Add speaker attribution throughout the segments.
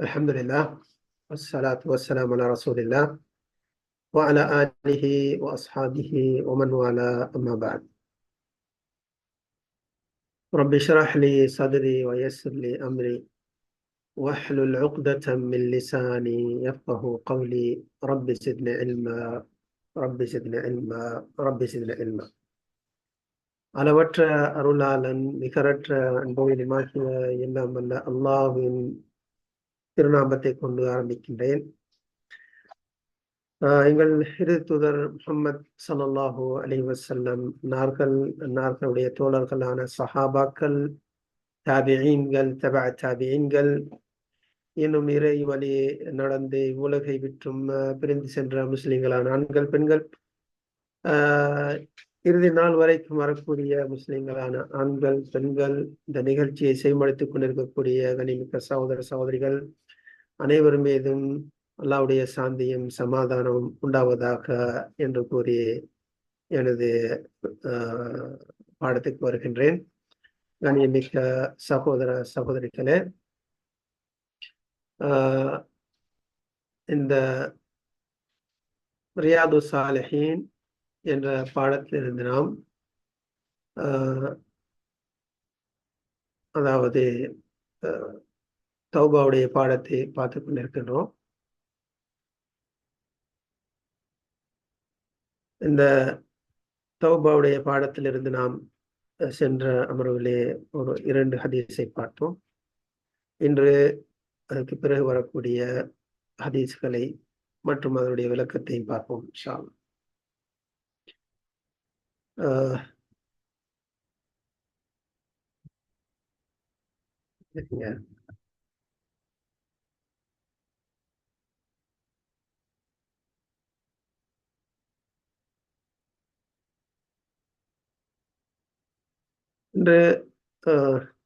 Speaker 1: الحمد لله والصلاة والسلام على رسول الله وعلى آله وأصحابه ومن والاه أما بعد رب اشرح لي صدري ويسر لي أمري واحلل عقدة من لساني يفقه قولي رب زدني علما رب زدني علما رب زدني علما அளவற்ற அருளாளன் நிகரற்ற அன்போயிலுமாகிய எல்லாம் வல்ல அல்லாஹுவின் திருநாமத்தை கொண்டு ஆரம்பிக்கின்றேன். எங்கள் இரு தூதர் முகமது சல்லாஹூ அலி வசல்லம் நார்கள் நார்களுடைய தோழர்களான சஹாபாக்கள் தாபியீன்கள் தபா தாபியீன்கள் இன்னும் இறை வழி நடந்து உலகை விற்றும் பிரிந்து சென்ற முஸ்லிம்களான ஆண்கள் பெண்கள் இறுதி நாள் வரைக்கும் வரக்கூடிய முஸ்லிம்களான ஆண்கள் பெண்கள் இந்த நிகழ்ச்சியை செய்மடித்துக் கொண்டிருக்கக்கூடிய கனிமிக்க சகோதர சகோதரிகள் அனைவர் மீதும் அல்லாவுடைய சாந்தியும் சமாதானமும் உண்டாவதாக என்று கூறி எனது பாடத்துக்கு வருகின்றேன். கணியமிக்க சகோதர சகோதரிகளே இந்த ரியாது சாலஹீன் என்ற பாடத்திலிருந்து நாம் அதாவது தௌபாவுடைய பாடத்தை பார்த்து கொண்டிருக்கின்றோம். இந்த தௌபாவுடைய பாடத்திலிருந்து நாம் சென்ற அமர்விலே ஒரு இரண்டு ஹதீஸை பார்த்தோம் இன்று அதற்கு பிறகு வரக்கூடிய ஹதீஸ்களை மற்றும் அதனுடைய விளக்கத்தையும் பார்ப்போம் ஷால் Yeah. இன்று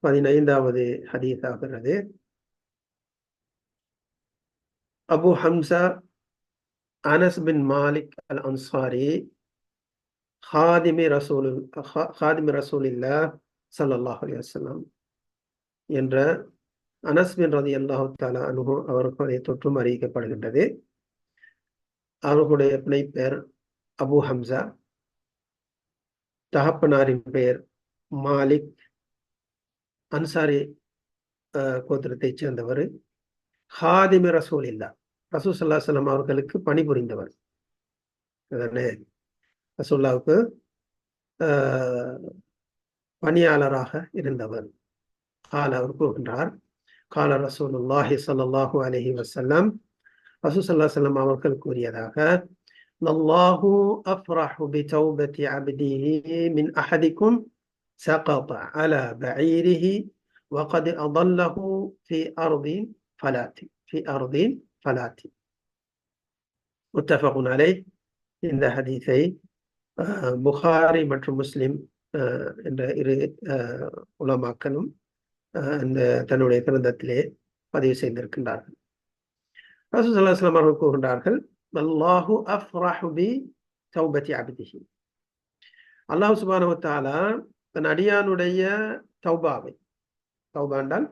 Speaker 1: பதினைந்தாவது ஹதீஸ் ஆகிறது. Abu Hamza Anas bin Malik al Ansari ஹாதிமி ரசூல் ஹாதிமி ரசூலில்லா சல்லாஹ் அலி வசல்லாம் என்ற அனஸ் பின் ரதி அல்லாஹு தாலா அனுகு அவர்களுடைய தொற்றும் அறிவிக்கப்படுகின்றது. அவர்களுடைய பிணை பெயர் அபு ஹம்சா. தகப்பனாரின் பெயர் மாலிக் அன்சாரி கோத்திரத்தை சேர்ந்தவர். ஹாதிமி ரசூல் இல்லா ரசூல் சல்லா சலம் அவர்களுக்கு பணிபுரிந்தவர். அதானே ரசூல்லாவுக்கு பணியாளராக இருந்தவர். கால அவர் கூறுகின்றார் கால ரசூலுல்லாஹி சல்லாஹூ அலஹி வசல்லம் ரசூ சல்லா சலம் அவர்கள் கூறியதாக நல்லாஹூ அஃப்ராஹு பி சௌபதி அபிதிஹி மின் அஹதிக்கும் سقط على بعيره وقد أضله في أرض فلات في أرض فلات متفق عليه இந்த ஹதீஸை புகாரி மற்றும் முஸ்லிம் என்ற இரு உலமாக்களும் இந்த தன்னுடைய கிரந்தத்திலே பதிவு செய்திருக்கின்றார்கள் ரசூசல்லாஸ்லாம் அவர்கள் கூறுகின்றார்கள் அல்லாஹு அஃப்ராஹு பி தௌபதி அபிதிஹி அல்லாஹு சுபானவத்தாலா தன் அடியானுடைய தௌபாவை. தௌபாண்டால்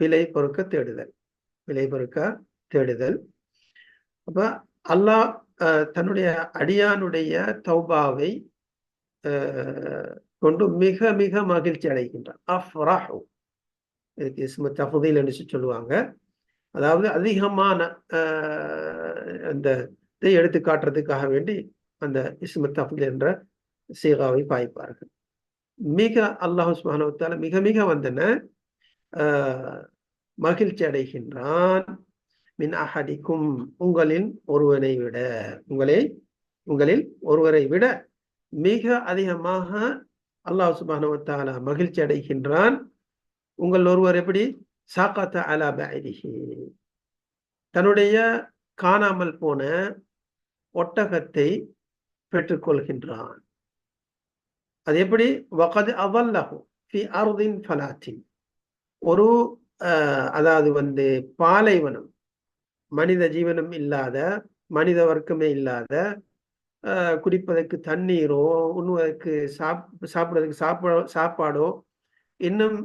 Speaker 1: பிழை பொறுக்க தேடுதல். பிழை பொறுக்க தேடுதல். அப்ப அல்லாஹ் தன்னுடைய அடியானுடைய தௌபாவை கொண்டு மிக மிக மகிழ்ச்சி அடைகின்றார் அஃப்ராஹு. இதுக்கு இஸ்ம தஃபுதீல் என்று சொல்லுவாங்க. அதாவது அதிகமான அந்த இதை எடுத்து காட்டுறதுக்காக வேண்டி அந்த இஸ்மு தஃபுல் என்ற சீகாவை பாய்ப்பார்கள். மிக அல்லாஹு சுபானவத்தால மிக மிக வந்தன மகிழ்ச்சி அடைகின்றான். மின் அஹடிக்கும் உங்களின் ஒருவனை விட உங்களை உங்களில் ஒருவரை விட மிக அதிகமாக அல்லாஹ் சுபானுவத்தாலா மகிழ்ச்சி அடைகின்றான். உங்கள் ஒருவர் எப்படி? சாக்காத்த அலா தன்னுடைய காணாமல் போன ஒட்டகத்தை பெற்றுக்கொள்கின்றான். அது எப்படி? வகது அவல்லஹு ஃபி அருதின் ஃபலாத்தின். ஒரு அதாவது வந்து பாலைவனம் மனித ஜீவனம் இல்லாத மனித வர்க்கமே இல்லாத குடிப்பதற்கு தண்ணீரோ உண்ணுவதற்கு சாப் சாப்பிடுறதுக்கு சாப்பா சாப்பாடோ இன்னும்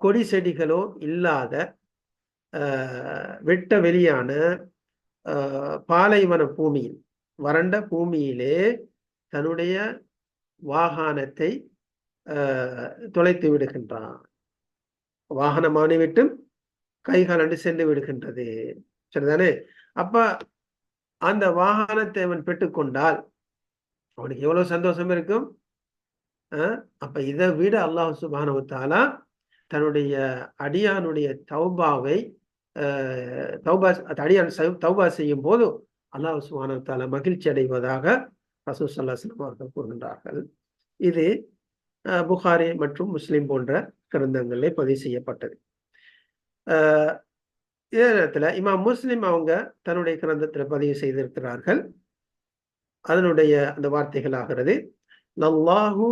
Speaker 1: கொடி செடிகளோ இல்லாத வெட்ட வெளியான பாலைவன பூமியில் வறண்ட பூமியிலே தன்னுடைய வாகனத்தை தொலைத்து விடுகின்றான். வாகனம் அவனை விட்டு கைகாலண்டு சென்று விடுகின்றது. சரிதானே? அப்ப அந்த வாகனத்தை அவன் பெற்றுக்கொண்டால் அவனுக்கு எவ்வளவு சந்தோஷம் இருக்கும்? அப்ப இதை விட அல்லாஹ் சுபானவத்தாலா தன்னுடைய அடியானுடைய தௌபாவை தௌபா அடியான் தௌபா செய்யும் போது அல்லாஹ் சுபானவத்தாலா மகிழ்ச்சி அடைவதாக ரசூசல்லாஸ்லாம் அவர்கள் கூறுகின்றார்கள். இது புகாரி மற்றும் முஸ்லிம் போன்ற கிரந்தங்களிலே பதிவு செய்யப்பட்டது. இதே நேரத்தில் இமாம் முஸ்லிம் அவங்க தன்னுடைய கிரந்தத்தில் பதிவு செய்திருக்கிறார்கள். அதனுடைய அந்த வார்த்தைகள் ஆகிறது லல்லாஹு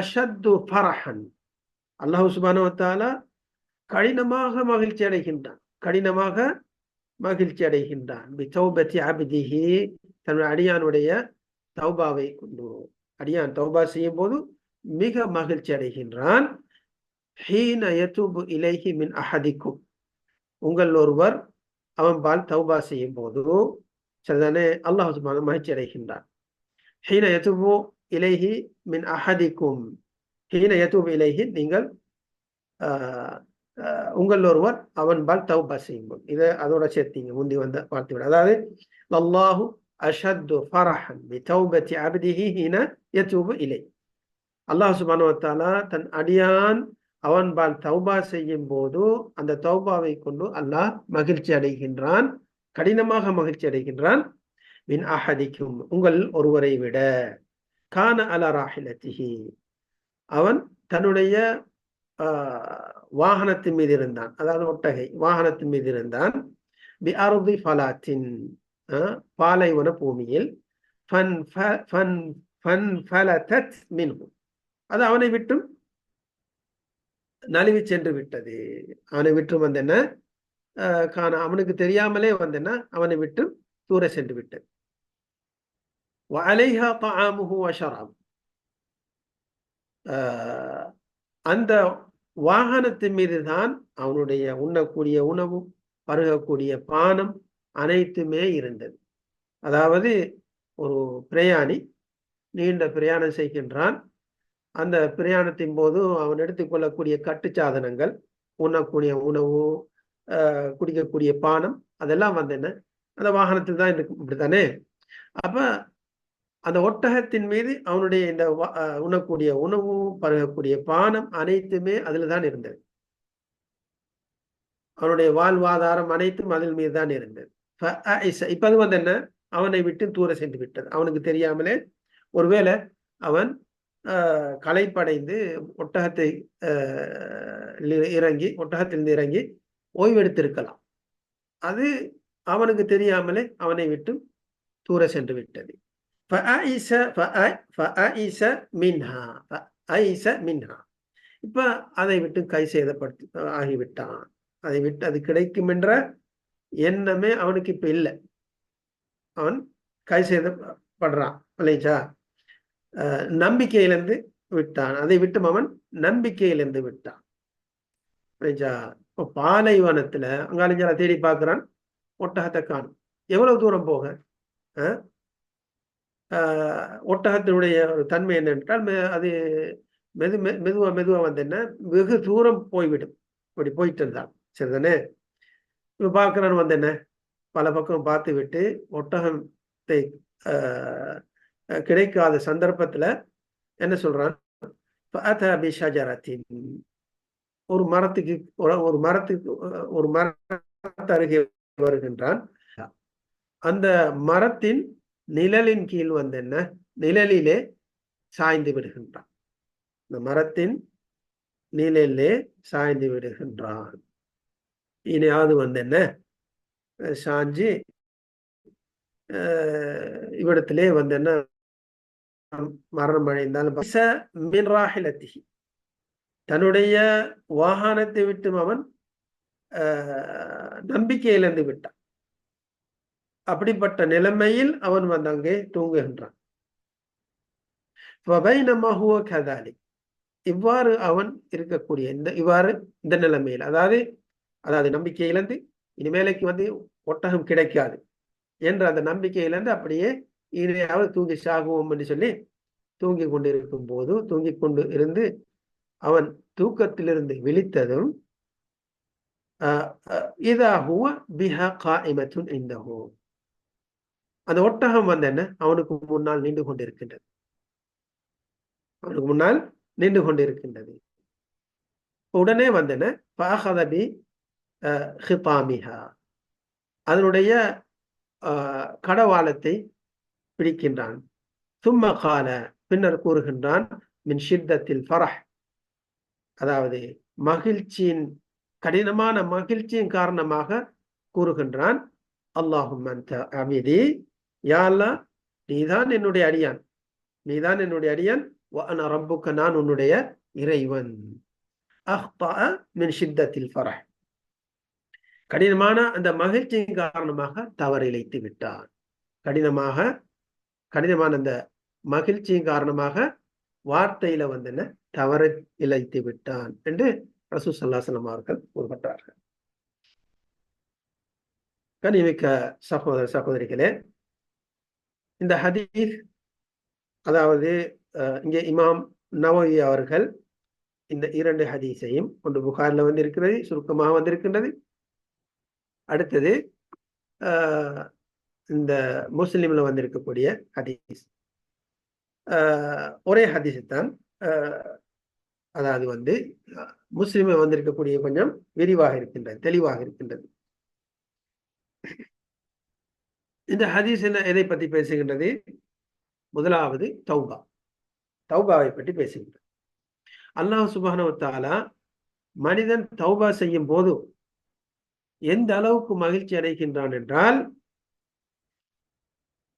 Speaker 1: அஷத்து ஃபரஹன். அல்லாஹு சுபானுவத்தாலா கடினமாக மகிழ்ச்சி அடைகின்றான். கடினமாக மகிழ்ச்சி அடைகின்றான். தன்னுடைய அடியானுடைய தௌபாவை கொண்டு அடியான் தௌபா செய்யும் போது மிக மகிழ்ச்சி அடைகின்றான். இலைஹி மின் அஹதிக்கும். உங்கள் ஒருவர் அவன் பால் தௌபா செய்யும் போது சரிதானே அல்லாஹ் மகிழ்ச்சி அடைகின்றான் ஹீன எத்துபு இலைஹி மின் அஹதிக்கும். ஹீன எதுபு இலைஹி நீங்கள் உங்கள் ஒருவர் அவன் பால் தௌபா செய்யும் போது இதை அதோட சேர்த்தீங்க முந்தி வந்த வார்த்தை விட. அதாவது அல்லாஹு அஷத்து ஃபரஹன் பி தௌபத்தி ஹீன யத்தூபு இலை அல்லாஹ் சுபானுவத்தாலா தன் அடியான் அவன் பால் தௌபா செய்யும் போது அந்த தௌபாவை கொண்டு அல்லாஹ் மகிழ்ச்சி அடைகின்றான் கடினமாக மகிழ்ச்சி அடைகின்றான் மின் அஹதிக்கும் உங்கள் ஒருவரை விட கான அல ராஹிலத்திஹி அவன் தன்னுடைய வாகனத்தின் மீது இருந்தான் அதாவது ஒட்டகை வாகனத்தின் மீது இருந்தான் பி அருதி ஃபலாத்தின் பாலைவன பூமியில் அது அவனை விட்டும் நழுவி சென்று விட்டது. அவனை விட்டு வந்தென்ன காண அவனுக்கு தெரியாமலே வந்தென்ன அவனை விட்டு தூர சென்று விட்டது. அந்த வாகனத்தின் மீது தான் அவனுடைய உண்ணக்கூடிய உணவும் பருகக்கூடிய பானம் அனைத்துமே இருந்தது. அதாவது ஒரு பிரயாணி நீண்ட பிரயாணம் செய்கின்றான். அந்த பிரயாணத்தின் போது அவன் எடுத்துக்கொள்ளக்கூடிய கட்டு சாதனங்கள் உண்ணக்கூடிய உணவு குடிக்கக்கூடிய பானம் அதெல்லாம் வந்து என்ன? அந்த வாகனத்தில் தான் இருக்கும் இப்படித்தானே அப்ப அந்த ஒட்டகத்தின் மீது அவனுடைய இந்த உண்ணக்கூடிய உணவு பருகக்கூடிய பானம் அனைத்துமே அதில் தான் இருந்தது. அவனுடைய வாழ்வாதாரம் அனைத்தும் அதில் மீது தான் இருந்தது. இப்ப அது வந்து என்ன? அவனை விட்டு தூர சென்று விட்டது. அவனுக்கு தெரியாமலே ஒருவேளை அவன் களைப்படைந்து ஒட்டகத்தை இறங்கி ஒட்டகத்திலிருந்து இறங்கி ஓய்வெடுத்திருக்கலாம். அது அவனுக்கு தெரியாமலே அவனை விட்டு தூர சென்று விட்டது. இப்ப அதை விட்டு கை சேதப்படுத்தி ஆகிவிட்டான். அதை விட்டு அது கிடைக்கும் என்ற எண்ணமே அவனுக்கு இப்ப இல்லை. அவன் கை செய்த படுறான் இல்லைச்சா நம்பிக்கையிலிருந்து விட்டான். அதை விட்டும் அவன் நம்பிக்கையிலிருந்து விட்டான். இல்லைச்சா இப்போ பாலைவனத்துல அங்காலிஞ்சால தேடி பார்க்கிறான் ஒட்டகத்தை காணும். எவ்வளவு தூரம் போக? ஒட்டகத்தினுடைய ஒரு தன்மை என்னென்றால் அது மெது மெதுவா மெதுவா வந்து என்ன வெகு தூரம் போய்விடும். இப்படி போயிட்டு இருந்தான். சரிதானே? இப்ப வந்து என்ன? பல பக்கம் பார்த்து விட்டு ஒட்டகத்தை கிடைக்காத சந்தர்ப்பத்துல என்ன சொல்றான்? ஒரு மரத்துக்கு ஒரு மரத்துக்கு ஒரு மரத்து அருகே வருகின்றான். அந்த மரத்தின் நிழலின் கீழ் வந்து என்ன? நிழலிலே சாய்ந்து விடுகின்றான். இந்த மரத்தின் நிழலிலே சாய்ந்து விடுகின்றான். இனியாவது வந்து என்ன? சாஞ்சி இவ்விடத்திலே வந்து என்ன? மரணம் அடைந்தாலும் தன்னுடைய வாகனத்தை விட்டும் அவன் நம்பிக்கையிலிருந்து விட்டான். அப்படிப்பட்ட நிலைமையில் அவன் வந்து அங்கே தூங்குகின்றான். கதாலி இவ்வாறு அவன் இருக்கக்கூடிய இந்த இவ்வாறு இந்த நிலைமையில். அதாவது அதாவது நம்பிக்கை இழந்து இனிமேலைக்கு வந்து ஒட்டகம் கிடைக்காது என்ற அந்த நம்பிக்கையிலிருந்து அப்படியே இனியாவது தூங்கி சாகுவோம் என்று சொல்லி தூங்கி கொண்டிருக்கும் போது தூங்கி கொண்டு இருந்து அவன் தூக்கத்திலிருந்து விழித்ததும் இதாகுவ பிஹா காயிமத்துன் இந்தஹோ அந்த ஒட்டகம் வந்து என்ன? அவனுக்கு முன்னால் நின்று கொண்டிருக்கின்றது. அவனுக்கு முன்னால் நின்று கொண்டிருக்கின்றது. உடனே வந்தன பாகதபி ஹிபாமிஹா அதனுடைய கடவாளத்தை பிடிக்கின்றான். தும்ம கால பின்னர் கூறுகின்றான் மின் ஷித்தத்தில் ஃபரஹ். அதாவது மகிழ்ச்சியின் கடினமான மகிழ்ச்சியின் காரணமாக கூறுகின்றான் அல்லாஹும் அமிதி. யாழ்லா நீதான் என்னுடைய அடியான். நீதான் என்னுடைய அடியான். ரப்புக்க நான் உன்னுடைய இறைவன். மின் ஷித்தத்தில் ஃபரஹ். கடினமான அந்த மகிழ்ச்சியின் காரணமாக தவறிழைத்து விட்டான் கடினமாக கடினமான அந்த மகிழ்ச்சியின் காரணமாக வார்த்தையில வந்து என்ன தவறு இழைத்து விட்டான் என்று ரசூ சல்லாசனம் அவர்கள் கூறுகின்றார்கள் கனிமிக்க சகோதர சகோதரிகளே இந்த ஹதீஸ் அதாவது இங்கே இமாம் நவவி அவர்கள் இந்த இரண்டு ஹதீஸையும் ஒன்று புகாரில் வந்திருக்கிறது சுருக்கமாக வந்திருக்கின்றது. அடுத்தது இந்த முஸ்லிம்ல வந்திருக்கக்கூடிய ஹதீஸ். ஒரே ஹதீஸ் தான். அதாவது வந்து முஸ்லிம வந்திருக்கக்கூடிய கொஞ்சம் விரிவாக இருக்கின்றது தெளிவாக இருக்கின்றது. இந்த ஹதீஸ் என்ன எதை பற்றி பேசுகின்றது? முதலாவது தௌபா. தௌபாவை பற்றி பேசுகின்றது. அல்லாஹ் சுபானவத்தாலா மனிதன் தௌபா செய்யும் போது எந்த அளவுக்கு மகிழ்ச்சி அடைகின்றான் என்றால்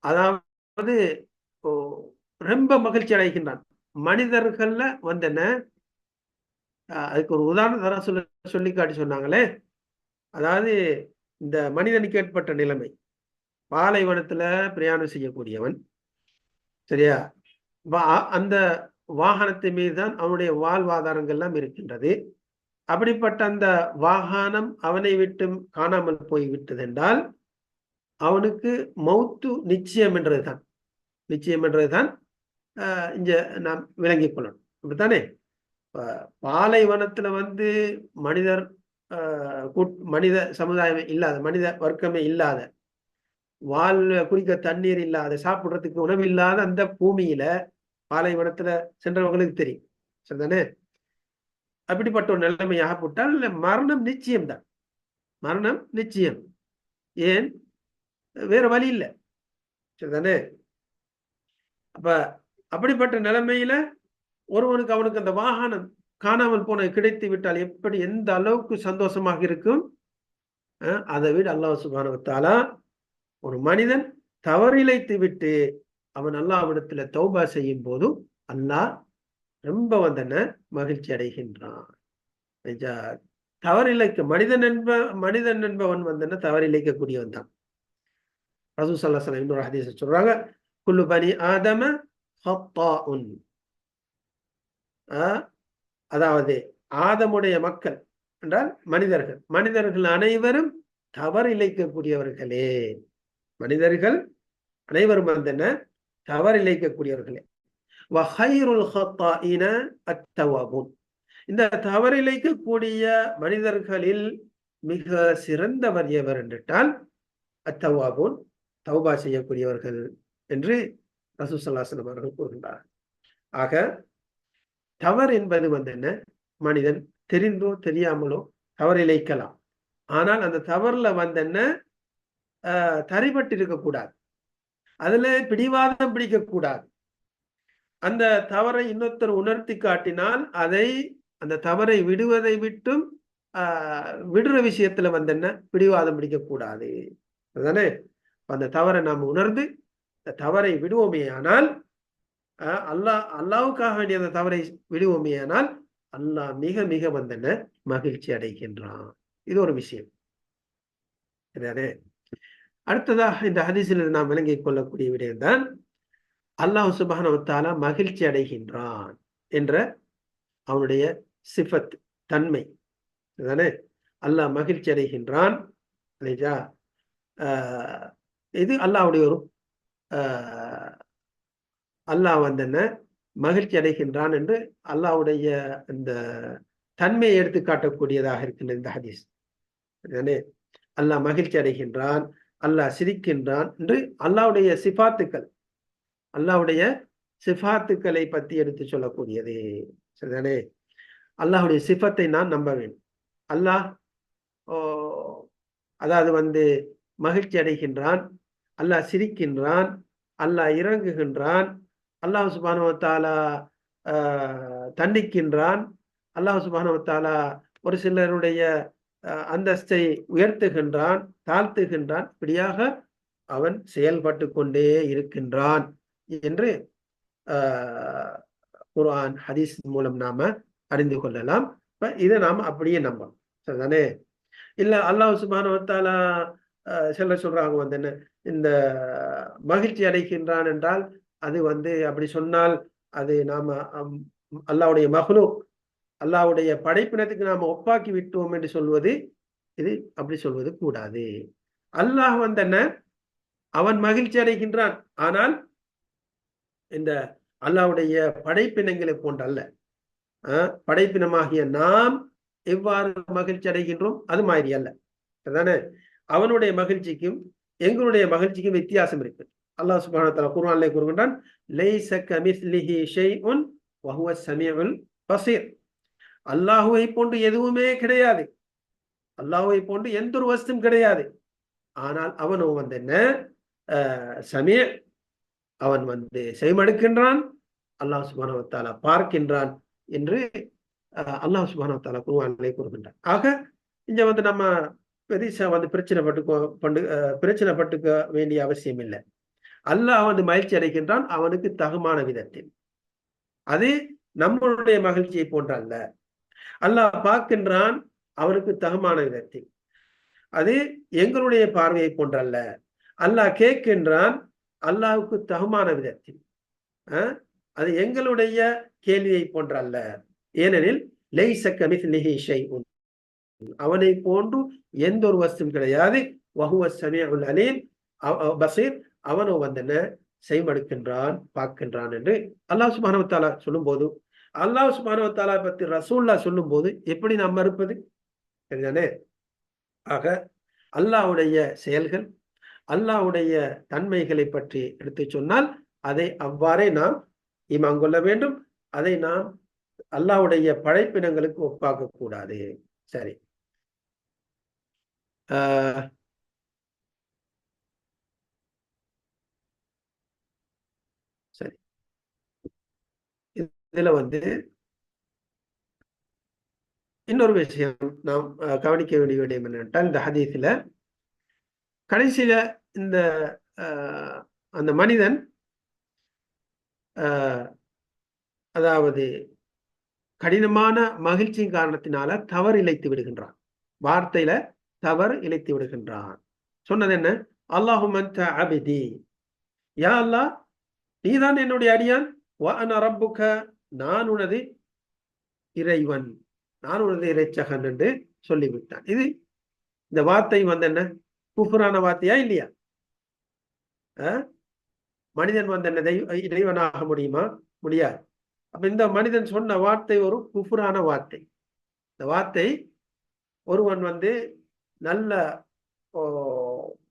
Speaker 1: அதாவது ரொம்ப மகிழ்ச்சி அடைகின்றான். மனிதர்கள்ல வந்தன அதுக்கு ஒரு உதாரணம் தர சொல்ல சொல்லி காட்டி சொன்னாங்களே. அதாவது இந்த மனிதனுக்கு ஏற்பட்ட நிலைமை. பாலைவனத்துல பிரயாணம் செய்யக்கூடியவன் சரியா? அந்த வாகனத்தின் மீது தான் அவனுடைய வாழ்வாதாரங்கள்லாம் இருக்கின்றது. அப்படிப்பட்ட அந்த வாகனம் அவனை விட்டும் காணாமல் போய்விட்டது என்றால் அவனுக்கு மௌத்து நிச்சயம் என்றதுதான். நிச்சயம் என்றதுதான் இங்க நாம் விளங்கிக் கொள்ளணும். அப்படித்தானே? பாலைவனத்துல வந்து மனிதர் மனித சமுதாயமே இல்லாத மனித வர்க்கமே இல்லாத வாழ் குடிக்க தண்ணீர் இல்லாத சாப்பிடுறதுக்கு உணவு இல்லாத அந்த பூமியில பாலைவனத்துல சென்றவங்களுக்கு தெரியும். சரிதானே? அப்படிப்பட்ட ஒரு நிலைமையாக போட்டால் மரணம் நிச்சயம்தான். மரணம் நிச்சயம். ஏன்? வேற வழி இல்லை. சரிதானே? அப்ப அப்படிப்பட்ட நிலைமையில ஒருவனுக்கு அவனுக்கு அந்த வாகனம் காணாமல் போன கிடைத்து விட்டால் எப்படி எந்த அளவுக்கு சந்தோஷமாக இருக்கும்? அதை விட அல்லாஹ் சுபானவத்தாலா ஒரு மனிதன் தவறிழைத்து விட்டு அவன் அல்லாவிடத்துல தௌபா செய்யும் போதும் அல்லாஹ் ரொம்ப வந்தன மகிழ்ச்சி அடைகின்றான். தவறிழைக்க மனிதன் என்ப மனிதன் என்பவன் வந்தன தவறிழைக்கக்கூடியவன் தான். ரசூ சல்லாஹ் இன்னொரு ஹதீஸ் சொல்றாங்க குல்லு பனி ஆதம அதாவது ஆதமுடைய மக்கள் என்றால் மனிதர்கள். மனிதர்கள் அனைவரும் தவறு இழைக்கக்கூடியவர்களே. மனிதர்கள் அனைவரும் வந்தன தவறு இழைக்கக்கூடியவர்களே. இந்த தவறிழைக்கக்கூடிய மனிதர்களில் மிக சிறந்தவர் எவர் என்றிட்டால் அத்தவாபுன் தௌபா செய்யக்கூடியவர்கள் என்று ரசூசல்லாசலம் அவர்கள் கூறுகின்றார் ஆக தவறு என்பது வந்து என்ன? மனிதன் தெரிந்தோ தெரியாமலோ தவறு இழைக்கலாம் ஆனால் அந்த தவறுல வந்து என்ன? தரிபட்டு இருக்கக்கூடாது. அதுல பிடிவாதம் பிடிக்கக்கூடாது. அந்த தவறை இன்னொருத்தர் உணர்த்தி காட்டினால் அதை அந்த தவறை விடுவதை விட்டும் விடுற விஷயத்துல வந்து என்ன? பிடிவாதம் பிடிக்கக்கூடாது. அதுதானே? அந்த தவறை நாம் உணர்ந்து இந்த தவறை விடுவோமே ஆனால் அல்லாஹ் அல்லாவுக்காக வேண்டிய அந்த தவறை விடுவோமே ஆனால் அல்லாஹ் மிக மிக வந்தன மகிழ்ச்சி அடைகின்றான். இது ஒரு விஷயம். சரிதானே? அடுத்ததாக இந்த ஹதீஸில் நாம் விளங்கிக் கொள்ளக்கூடிய விடயம்தான் அல்லாஹ் சுபானவத்தாலா மகிழ்ச்சி அடைகின்றான் என்ற அவனுடைய சிஃபத் தன்மை. தானே அல்லாஹ் மகிழ்ச்சி அடைகின்றான். இல்லையா இது அல்லாவுடைய ஒரு அல்லாஹ் வந்து என்ன? மகிழ்ச்சி அடைகின்றான் என்று அல்லாவுடைய இந்த தன்மையை எடுத்து காட்டக்கூடியதாக இருக்கின்ற இந்த ஹதீஸ். அல்லாஹ் மகிழ்ச்சி அடைகின்றான் அல்லாஹ் சிரிக்கின்றான் என்று அல்லாவுடைய சிபாத்துக்கள் அல்லாவுடைய சிபாத்துக்களை பற்றி எடுத்து சொல்லக்கூடியது. சரிதானே? அல்லாஹுடைய சிஃபத்தை நான் நம்ப வேண்டும். அல்லாஹ் அதாவது வந்து மகிழ்ச்சி அடைகின்றான் அல்லாஹ் சிரிக்கின்றான் அல்லாஹ் இறங்குகின்றான் அல்லாஹ் சுபானுவத்தாலா தண்டிக்கின்றான் அல்லாஹ் சுபானுவத்தாலா ஒரு சிலருடைய அந்தஸ்தை உயர்த்துகின்றான் தாழ்த்துகின்றான் இப்படியாக அவன் செயல்பட்டு கொண்டே இருக்கின்றான். என்று குர்ஆன் ஹதீஸ் மூலம் நாம அறிந்து கொள்ளலாம். இப்ப இதை நாம் அப்படியே நம்பணும். சரிதானே? இல்ல அல்லாஹ் சுபானுவத்தாலா சில சொல்றாங்க வந்து என்ன இந்த மகிழ்ச்சி அடைகின்றான் என்றால் அது வந்து அப்படி சொன்னால் அது நாம அல்லாவுடைய மகளு அல்லாவுடைய படைப்பினத்துக்கு நாம ஒப்பாக்கி விட்டோம் என்று சொல்வது இது அப்படி சொல்வது கூடாது. அல்லாஹ் வந்து என்ன அவன் மகிழ்ச்சி அடைகின்றான். ஆனால் இந்த அல்லாவுடைய படைப்பினங்களை போன்றல்ல. படைப்பினமாகிய நாம் எவ்வாறு மகிழ்ச்சி அடைகின்றோம்? அது மாதிரி அல்ல. அதுதானே அவனுடைய மகிழ்ச்சிக்கும் எங்களுடைய மகிழ்ச்சிக்கும் வித்தியாசம் இருக்கு. அல்லாஹ் சுபானத்தால குர்ஆன்ல கூறுகின்றான் லைஸ அல்லாஹுவை போன்று எதுவுமே கிடையாது. அல்லாஹுவை போன்று எந்த ஒரு வசதும் கிடையாது. ஆனால் அவனும் வந்து என்ன? சமய அவன் வந்து செய்மடுக்கின்றான் அல்லாஹ் சுபானவத்தாலா பார்க்கின்றான் என்று அல்லாஹ் சுபானவத்தாலா குருவானிலே கூறுகின்றான். ஆக இங்க வந்து நம்ம பெரிசா வந்து பிரச்சனை பட்டுக்கோ பண்டு பிரச்சனை பட்டுக்க வேண்டிய அவசியம் இல்லை. அல்லாஹ் வந்து மகிழ்ச்சி அடைகின்றான் அவனுக்கு தகுமான விதத்தில். அது நம்மளுடைய மகிழ்ச்சியை போன்ற அல்ல அல்லாஹ் பார்க்கின்றான் அவனுக்கு தகுமான விதத்தில். அது எங்களுடைய பார்வையை போன்றல்ல. அல்லாஹ் கேட்கின்றான் அல்லாஹுக்கு தகுமான விதத்தில் அது எங்களுடைய கேள்வியை போன்றல்ல. ஏனெனில் அவனை போன்று எந்த ஒரு வஸ்தும் கிடையாது. வகுவ சமீஉல் அலீம். பசீர். அவனோ வந்தன செய்மடுக்கின்றான் பார்க்கின்றான் என்று அல்லாஹ் சுபானவத்தாலா சொல்லும் போது அல்லாஹ் சுபானவத்தாலா பத்தி ரசூல்லா சொல்லும் போது எப்படி நாம் மறுப்பது சரிதானே? ஆக அல்லாவுடைய செயல்கள் அல்லாவுடைய தன்மைகளை பற்றி எடுத்து சொன்னால் அதை அவ்வாறே நாம் இமாங்கொள்ள வேண்டும். அதை நாம் அல்லாவுடைய படைப்பினங்களுக்கு ஒப்பாக்க கூடாது. சரி. சரி. இதுல வந்து இன்னொரு விஷயம் நாம் கவனிக்க வேண்டிய விடயம் என்னென்றால் இந்த ஹதீஸில் கடைசியில இந்த அந்த மனிதன் அதாவது கடினமான மகிழ்ச்சியின் காரணத்தினால தவறு இழைத்து விடுகின்றான். வார்த்தையில தவறு இழைத்து விடுகின்றான். சொன்னது என்ன? அல்லாஹுமன் அபிதி. யா அல்லா நீதான் என்னுடைய அடியான்? ரப்புக்க. நான் உனது இறைவன். நான் உனது இறைச்சகன் என்று சொல்லிவிட்டான். இது இந்த வார்த்தை வந்து என்ன? குஃபுரான வார்த்தையா இல்லையா? மனிதன் வந்து என்ன இறைவனாக முடியுமா? முடியாது. அப்ப இந்த மனிதன் சொன்ன வார்த்தை ஒரு குஃபுரான வார்த்தை. இந்த வார்த்தை ஒருவன் வந்து நல்ல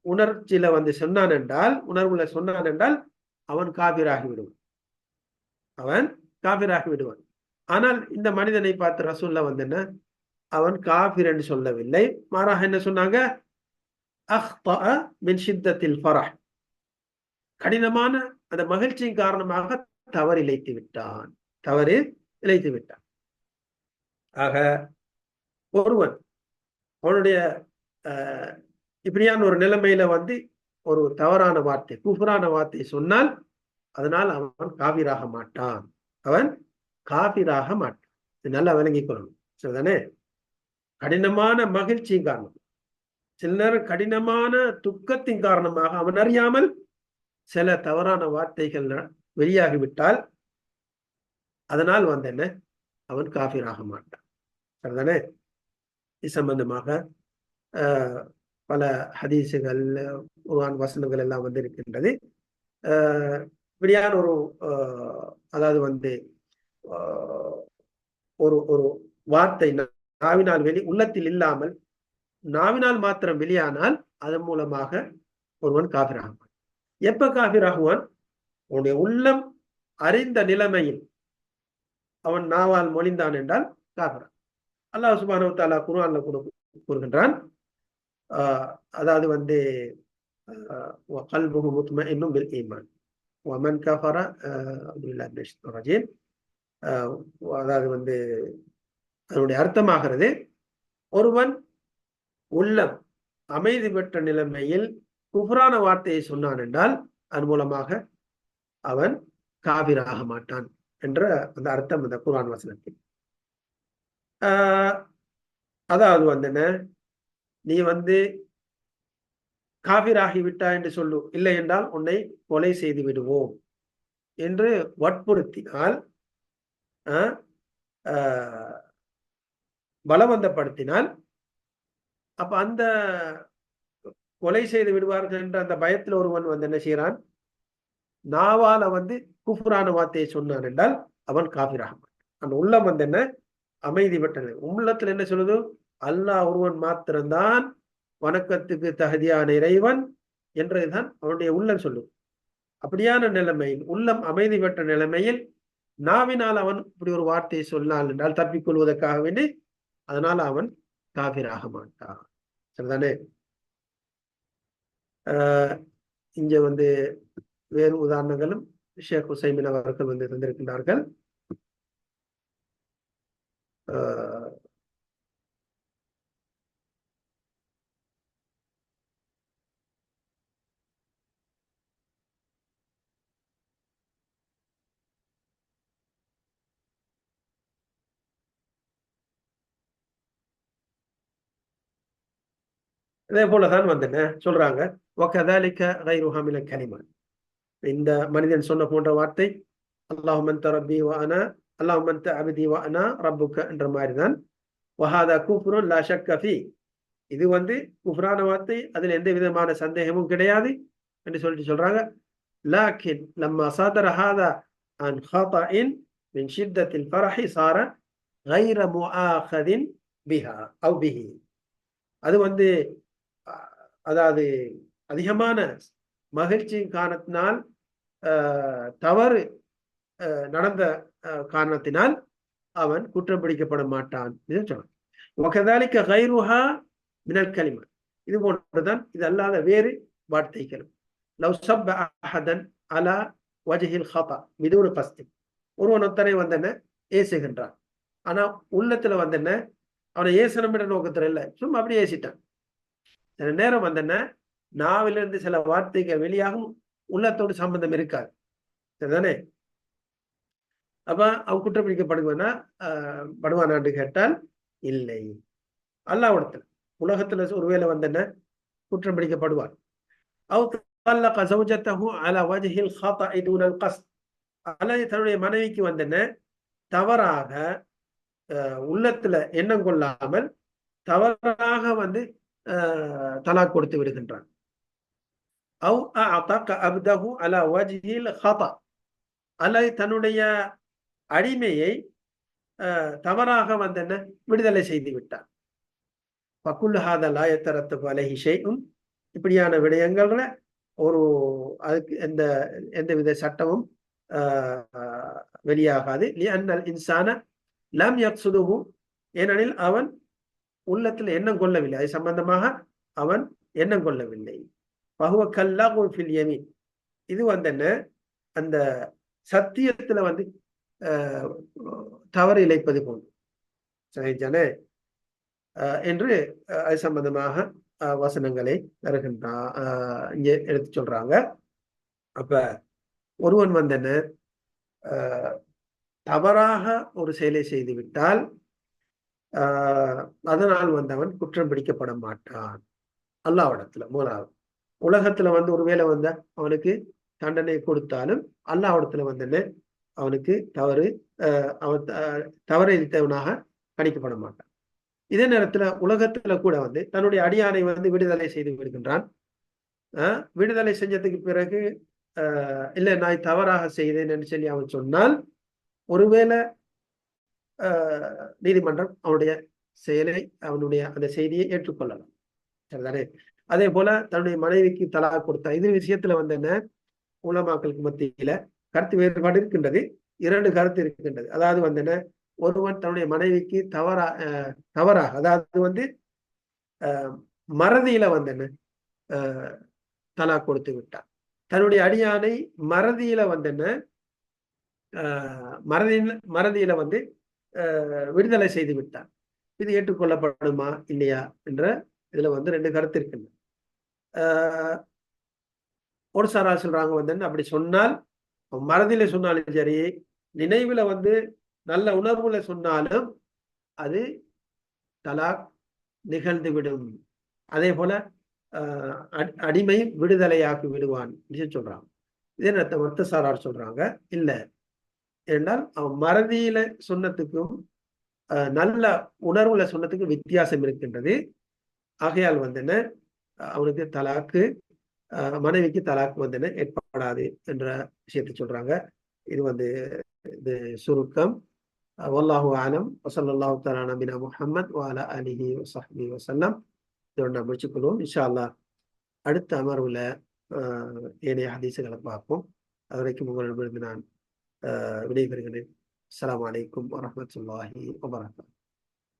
Speaker 1: உணர்ச்சியில வந்து சொன்னான் என்றால் உணர்வுல சொன்னான் என்றால் அவன் காபிராகி விடுவான். அவன் காபிராகி விடுவான். ஆனால் இந்த மனிதனை பார்த்து ரசூல்ல வந்து என்ன? அவன் காபிர் என்று சொல்லவில்லை. மாறாக என்ன சொன்னாங்க? அஹ் மின் சித்தத்தில் ஃபராஹ். கடினமான அந்த மகிழ்ச்சியின் காரணமாக தவறு இழைத்து விட்டான். தவறு இழைத்து விட்டான். ஆக ஒருவன் அவனுடைய இப்படியான ஒரு நிலைமையில வந்து ஒரு தவறான வார்த்தை குஃபரான வார்த்தை சொன்னால் அதனால் அவன் காவிராக மாட்டான். அவன் காவிராக மாட்டான். இது நல்லா விளங்கிக் கொள்ளணும். சரிதானே? கடினமான மகிழ்ச்சியின் காரணம். சில நேரம் கடினமான துக்கத்தின் காரணமாக அவன் அறியாமல் சில தவறான வார்த்தைகள் வெளியாகிவிட்டால் அதனால் வந்து என்ன அவன் காபிராக மாட்டான். சரிதானே? இது சம்பந்தமாக பல ஹதீசுகள் குர்ஆன் வசனங்கள் எல்லாம் வந்து இருக்கின்றது இப்படியான ஒரு அதாவது வந்து ஒரு ஒரு வார்த்தை நாவினால் வெளி உள்ளத்தில் இல்லாமல் நாவினால் மாத்திரம் வெளியானால் அதன் மூலமாக ஒருவன் காபிராகுவான் எப்ப காபிராகுவான் உன்னுடைய உள்ளம் அறிந்த நிலைமையில். அவன் நாவால் மொழிந்தான் என்றால் காபிரா. அல்லாஹ் சுபானு தாலா குருவான்ல கூறுகின்றான். அதாவது வந்து கல்புகு முத்ம இன்னும் பில் ஈமான். ஒமன் கஃபரா ரஜீம். அதாவது வந்து அதனுடைய அர்த்தமாகிறது. ஒருவன் உள்ளம் அமைதி பெற்ற நிலைமையில் குஃபரான வார்த்தையை சொன்னான் என்றால் அதன் மூலமாக அவன் காவிராக மாட்டான் என்ற அந்த அர்த்தம் அந்த குரான் வசனத்தில். அதாவது வந்து என்ன? நீ வந்து காவிராகிவிட்டா என்று சொல்லு. இல்லை என்றால் உன்னை கொலை செய்து விடுவோம் என்று வற்புறுத்தினால் பலவந்தப்படுத்தினால் அப்ப அந்த கொலை செய்து விடுவார்கள் என்ற அந்த பயத்தில் ஒருவன் வந்து என்ன செய்யறான் நாவால வந்து குஃபுரான வார்த்தையை சொன்னான் என்றால் அவன் காபிராக அந்த உள்ளம் வந்து என்ன? அமைதி பெற்றது உள்ளத்துல என்ன சொல்லுது? அல்லாஹ் ஒருவன் மாத்திரம்தான் வணக்கத்துக்கு தகுதியான இறைவன் என்றதுதான் அவனுடைய உள்ளம் சொல்லும் அப்படியான நிலைமையில் உள்ளம் அமைதி பெற்ற நிலைமையில் நாவினால் அவன் இப்படி ஒரு வார்த்தையை சொன்னான் என்றால் தப்பிக்கொள்வதற்காக வேண்டி அதனால அவன் காபிராக மாட்டான். சரிதானே? இங்க வந்து வேறு உதாரணங்களும் ஷேக் ஹுசைமின் அவர்கள் வந்து தந்திருக்கின்றார்கள். இதே போலதான் வந்து சொல்றாங்க? ஒக்கதாலிக்க கைருஹாமில கனிமா இந்த மனிதன் சொன்ன போன்ற வார்த்தை அல்லாஹுமன் ரப்பி வானா அல்லாஹுமன் அபிதி வானா ரப்புக்க என்ற மாதிரி தான் வஹாதா கூப்புரும் லா ஷக்கஃபி இது வந்து குஃப்ரான வார்த்தை அதில் எந்த விதமான சந்தேகமும் கிடையாது என்று சொல்லிட்டு சொல்றாங்க. லாக்கின் லம்மா சாதர ஹாதா அன் ஹாதாஇன் மின் ஷித்தத்தில் பரஹி சார கைர முஆஹதின் பிஹா அவ் பிஹி அது வந்து அதாவது அதிகமான மகிழ்ச்சி காரணத்தினால் தவறு நடந்த காரணத்தினால் அவன் குற்றம் பிடிக்கப்பட மாட்டான் சொன்னான். கைருஹா மினல் கலிமா இது போன்றுதான் இது அல்லாத வேறு வார்த்தைகளும் லவ் சப் அஹதன் அலா வஜஹில் ஹபா மிதி ஒரு பஸ்தி. ஒருவன் ஒத்தனை வந்தன ஏசுகின்றான். ஆனா உள்ளத்துல வந்தன அவனை ஏசனம் நோக்கத்துல இல்லை. சும்மா அப்படியே ஏசிட்டான். சில நேரம் வந்தன நாவிலிருந்து சில வார்த்தைகள் வெளியாகும் உள்ளத்தோடு சம்பந்தம் இருக்காது. சரிதானே? அப்ப அவன் குற்றப்பிடிக்கப்படுவானா? படுவானான்னு கேட்டால் இல்லை. அல்லாவிடத்துல உலகத்துல ஒருவேளை வந்தன குற்றம் பிடிக்கப்படுவார் தன்னுடைய மனைவிக்கு வந்தன தவறாக உள்ளத்துல எண்ணம் கொள்ளாமல் தவறாக வந்து தலாக் கொடுத்து விடுகின்றான். அல்லது தன்னுடைய அடிமையை தவறாக வந்து என்ன? விடுதலை செய்து விட்டான். பக்குல்ஹாத லாயத்தரத்து அலஹி ஷெய்கும் இப்படியான விடயங்கள்ல ஒரு அதுக்கு எந்த எந்தவித சட்டமும் வெளியாகாது. இன்சான லம் யக்சுதுஹு. ஏனெனில் அவன் உள்ளத்தில் எண்ணம் கொள்ளவில்லை. அது சம்பந்தமாக அவன் எண்ணம் கொள்ளவில்லை. பகுவ கல்லா ஃபில் யமீன். இது வந்து என்ன? அந்த சத்தியத்துல வந்து தவறு இழைப்பது போன்று. சரிஜனே என்று அது சம்பந்தமாக வசனங்களை தருகின்றா இங்கே எடுத்து சொல்றாங்க. அப்ப ஒருவன் வந்து தவறாக ஒரு செயலை செய்து விட்டால் அதனால் வந்தவன் குற்றம் பிடிக்கப்பட மாட்டான். அல்லாவிடத்துல மூலாவது உலகத்துல வந்து ஒருவேளை வந்த அவனுக்கு தண்டனை கொடுத்தாலும் அல்லாவிடத்துல வந்து அவனுக்கு தவறு அவன் தவறு இழுத்தவனாக கணிக்கப்பட மாட்டான். இதே நேரத்துல உலகத்துல கூட வந்து தன்னுடைய அடியானை வந்து விடுதலை செய்து விடுகின்றான். விடுதலை செஞ்சதுக்கு பிறகு இல்லை நான் தவறாக செய்தேன் சொல்லி அவன் சொன்னால் ஒருவேளை நீதிமன்றம் அவனுடைய செயலை அவனுடைய அந்த செய்தியை ஏற்றுக்கொள்ளலாம். சரிதானே? அதே போல தன்னுடைய மனைவிக்கு தலா கொடுத்தா இது விஷயத்துல வந்து என்ன? உலமாக்களுக்கு மத்தியில கருத்து வேறுபாடு இருக்கின்றது. இரண்டு கருத்து இருக்கின்றது. அதாவது வந்து என்ன? ஒருவன் தன்னுடைய மனைவிக்கு தவறா தவறாக அதாவது வந்து மறதியில வந்து என்ன? தலா கொடுத்து விட்டான். தன்னுடைய அடியானை மறதியில வந்து என்ன? மறதியில மறதியில வந்து விடுதலை செய்து விட்டான் இது ஏற்றுக்கொள்ளப்படுமா? இல்லையா? என்ற இதுல வந்து ரெண்டு கருத்து இருக்குங்க. ஒரு சாரார் சொல்றாங்க வந்து அப்படி சொன்னால் மறதியில சொன்னாலும் சரி நினைவுல வந்து நல்ல உணர்வுல சொன்னாலும் அது தலாக் நிகழ்ந்து விடும். அதே போல அடிமை விடுதலையாக்கி விடுவான். சொல்றாங்க. இதே நேரத்தை மத்த சாரார் சொல்றாங்க. இல்ல. என்றால் அவன் மறதியில சொன்னதுக்கும் நல்ல உணர்வுல சொன்னதுக்கு வித்தியாசம் இருக்கின்றது. ஆகையால் வந்தன அவனுக்கு தலாக்கு மனைவிக்கு தலாக்கு வந்தன ஏற்படாது என்ற விஷயத்தை சொல்றாங்க. இது வந்து இது சுருக்கம். வல்லாஹு ஆலம். வசல்லாஹு தலா நபினா முஹம்மத் வாலா அலிஹி வசஹி வசல்லம் இதோட நான் முடிச்சுக்கொள்வோம் இன்ஷா அல்லா அடுத்த அமர்வுல ஏனைய ஹதீசுகளை பார்ப்போம். அது வரைக்கும் உங்களிடமிருந்து நான் விடைபெறுகிறேன். அலாம் வலைக்கம் வரமத்துல்லாஹி வபரகாத்.